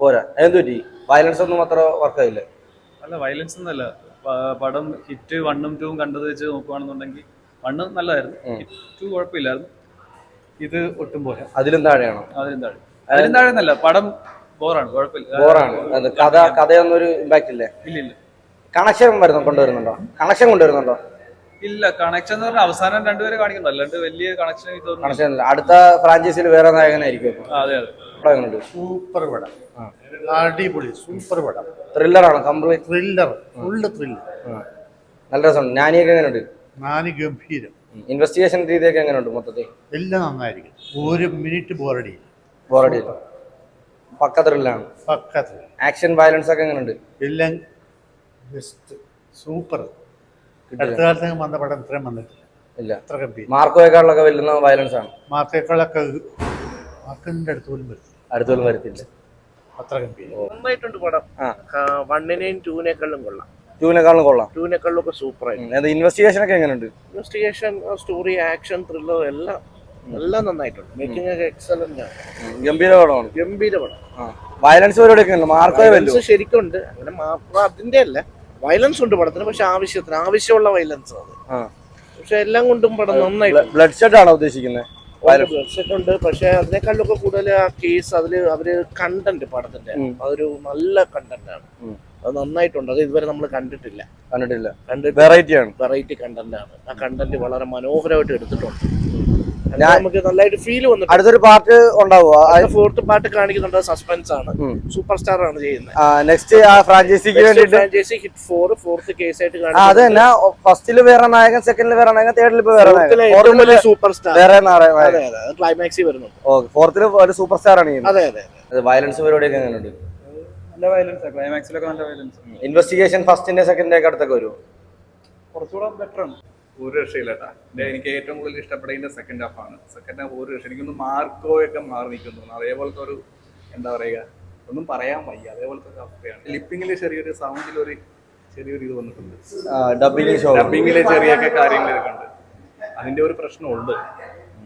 പോരാ. എന്ത് പറ്റി വയലൻസ് ഒന്നും അത്ര വർക്കായില്ലേ അല്ല വയലൻസ് ഒന്നല്ല പടം ഹിറ്റ് വണ്ണും ടൂവും കണ്ടത് വെച്ച് നോക്കുവാണെന്നുണ്ടെങ്കിൽ വണ്ണ് നല്ലതായിരുന്നു. ടു കുഴപ്പമില്ലായിരുന്നു. ഇത് ഒട്ടും പോരാ. അതിലും താഴെയാണോ? അതിലും താഴെ. അതിലും താഴെ എന്നല്ല പടം ബോറാണ്. കുഴപ്പമില്ല. ബോറാണ്. കഥ കഥയൊന്നും ഒരു ഇമ്പാക്ട് ഇല്ലേ? ഇല്ല ഇല്ല. കണക്ഷൻ വരുന്നു കൊണ്ടുവരുന്നുണ്ടോ? കണക്ഷൻ കൊണ്ടുവരുന്നുണ്ടോ? ഇല്ല കണക്ഷൻ എന്ന് പറഞ്ഞാൽ അവസാനം രണ്ടുപേരെ കാണിക്കണ്ട അല്ലാണ്ട് വലിയ കണക്ഷൻ കണക്ഷൻ അടുത്ത ഫ്രാഞ്ചൈസിയിൽ വേറെ നായകനായിരിക്കും. അതെ അതെ. പടം എങ്ങനെയുണ്ട്? സൂപ്പർ പടം. അടിപൊളി സൂപ്പർ പടം. ത്രില്ലറാണ്? കംപ്ലീറ്റ് ത്രില്ലർ ഫുള്ള് ത്രില്ലർ നല്ല രസമുണ്ട്. ഞാനിയൊക്കെ എങ്ങനെയുണ്ട്? നാല് ഗംഭീരം. ഇൻവെസ്റ്റിഗേഷൻ രീതിയൊക്കെ എങ്ങനെയുണ്ട് മൊത്തത്തിൽ? എല്ലാം നന്നായിരിക്കും. ഒരു മിനിറ്റ് ബോറടി ബോറടി പക്ക ത്രില്ലാണ് പക്ക. ആക്ഷൻ വയലൻസ് ഒക്കെ എങ്ങനെയുണ്ട്? എല്ലാം ബെസ്റ്റ് സൂപ്പർ. അടുത്ത കാലത്ത് വന്ന പടം ഇത്രയും വന്നിട്ടില്ല. ഇല്ല. ഗംഭീരം. മാർക്കോയെക്കാളൊക്കെ വെല്ലുന്ന വയലൻസ് ആണ്. മാർക്കോയെക്കാളൊക്കെ മാർക്കിന്റെ അടുത്ത് പോലും വരും. അടുത്തൊന്നും വരത്തില്ല. അത്ര ഗംഭീരം. നന്നായിട്ടുണ്ട് പടം. വണ്ണിനെയും ടൂവിനേക്കാളും കൊള്ളാം. ടൂവിനെക്കാളും കൊള്ളാം. ടൂവിനേക്കാളും ഒക്കെ സൂപ്പർ ആയിട്ട് ഇൻവെസ്റ്റിഗേഷൻ ഒക്കെ എങ്ങനെയുണ്ട്? ഇൻവെസ്റ്റിഗേഷൻ സ്റ്റോറി ആക്ഷൻ ത്രില്ലർ എല്ലാം എല്ലാം നന്നായിട്ടുണ്ട്. മേക്കിംഗ് ഒക്കെ എക്സലന്റ് ആണ്. ഗംഭീര പടമാണ്. ഗംഭീര പടം. വയലൻസ് പരിപാടിയൊക്കെ ഉണ്ട് വെല്ലു വയലൻസ് ശരിക്കുണ്ട്. അങ്ങനെ മാത്രം അതിന്റെ അല്ല. വയലൻസ് ഉണ്ട് പടത്തിന് പക്ഷെ ആവശ്യത്തിന്. ആവശ്യമുള്ള വയലൻസ് അത്. പക്ഷെ എല്ലാം കൊണ്ടും പടം നന്നായിട്ട് ബ്ലഡ് ഷെഡ് ആണോ ഉദ്ദേശിക്കുന്നത് ഉണ്ട്. പക്ഷെ അതിനേക്കാളൊക്കെ കൂടുതൽ ആ കേസ് അതിൽ അവർ കണ്ടന്റ് പടത്തിന്റെ അതൊരു നല്ല കണ്ടന്റ് ആണ്. അത് നന്നായിട്ടുണ്ട്. അത് ഇതുവരെ നമ്മൾ കണ്ടിട്ടില്ല. കണ്ടിട്ടില്ല. കണ്ടിട്ട് വെറൈറ്റി ആണ്. വെറൈറ്റി കണ്ടന്റ് ആണ്. ആ കണ്ടന്റ് വളരെ മനോഹരമായിട്ട് എടുത്തിട്ടുണ്ട്. നമുക്ക് നല്ലതായിട്ട് ഫീൽ വന്നു അടുത്തൊരു പാർട്ട് ഉണ്ടാവുക. ഫോർത്ത് പാർട്ട് കാണിക്കുന്നുണ്ട്. സസ്പെൻസ് ആണ്. സൂപ്പർ സ്റ്റാർ ആണ് ചെയ്യുന്നത്. നെക്സ്റ്റ് ആ ഫ്രാഞ്ചൈസിക്ക് വേണ്ടിട്ട് franchise hit four fourth case ആയിട്ട് അത് തന്നെ ഫസ്റ്റിൽ വേറെ നായകൻ സെക്കൻഡിൽ വേറെ നായകൻ തേർഡിൽ ഇപ്പൊ വേറെ നായകൻ. ഫോർത്തിൽ സൂപ്പർ സ്റ്റാർ വേറെ അതെ അതെ അത്. ക്ലൈമാക്സിൽ വരുന്നുണ്ട്. ഓക്കെ ഫോർത്തിൽ ഒരു സൂപ്പർ സ്റ്റാർ ആണ് ചെയ്യുന്നത്. അതെ അതെ അത്. വയലൻസ് പരിപാടിയൊക്കെ എങ്ങനെയുണ്ട്? നല്ല വയലൻസ് ക്ലൈമാക്സിലൊക്കെ നല്ല വയലൻസ് ഇൻവെസ്റ്റിഗേഷൻ ഫസ്റ്റിന്റെ സെക്കൻഡിന്റെ ഒക്കെ അടുത്തൊക്കെ വരും. കുറച്ചുകൂടെ ബെറ്റർ ആണ്. ഒരു രക്ഷയില്ലട്ടാ. ഇത് എനിക്ക് ഏറ്റവും കൂടുതൽ ഇഷ്ടപ്പെട്ടതിന്റെ സെക്കൻഡ് ഹാഫ് ആണ്. സെക്കൻഡ് ഹാഫ് ഒരു രക്ഷ എനിക്കൊന്ന് മാർക്കോയൊക്കെ മാറി നിൽക്കുന്നു. അതേപോലത്തെ ഒരു എന്താ പറയുക ഒന്നും പറയാൻ വയ്യ. അതേപോലത്തെ ഒരു അവസ്ഥയാണ്. ലിപ്പിങ്ങിൽ ചെറിയൊരു സൗണ്ടിൽ ഒരു ചെറിയൊരു ഇത് വന്നിട്ടുണ്ട്. ഡബിങ്ങിലെ ചെറിയൊക്കെ കാര്യങ്ങളൊക്കെ ഉണ്ട്. അതിന്റെ ഒരു പ്രശ്നമുണ്ട്.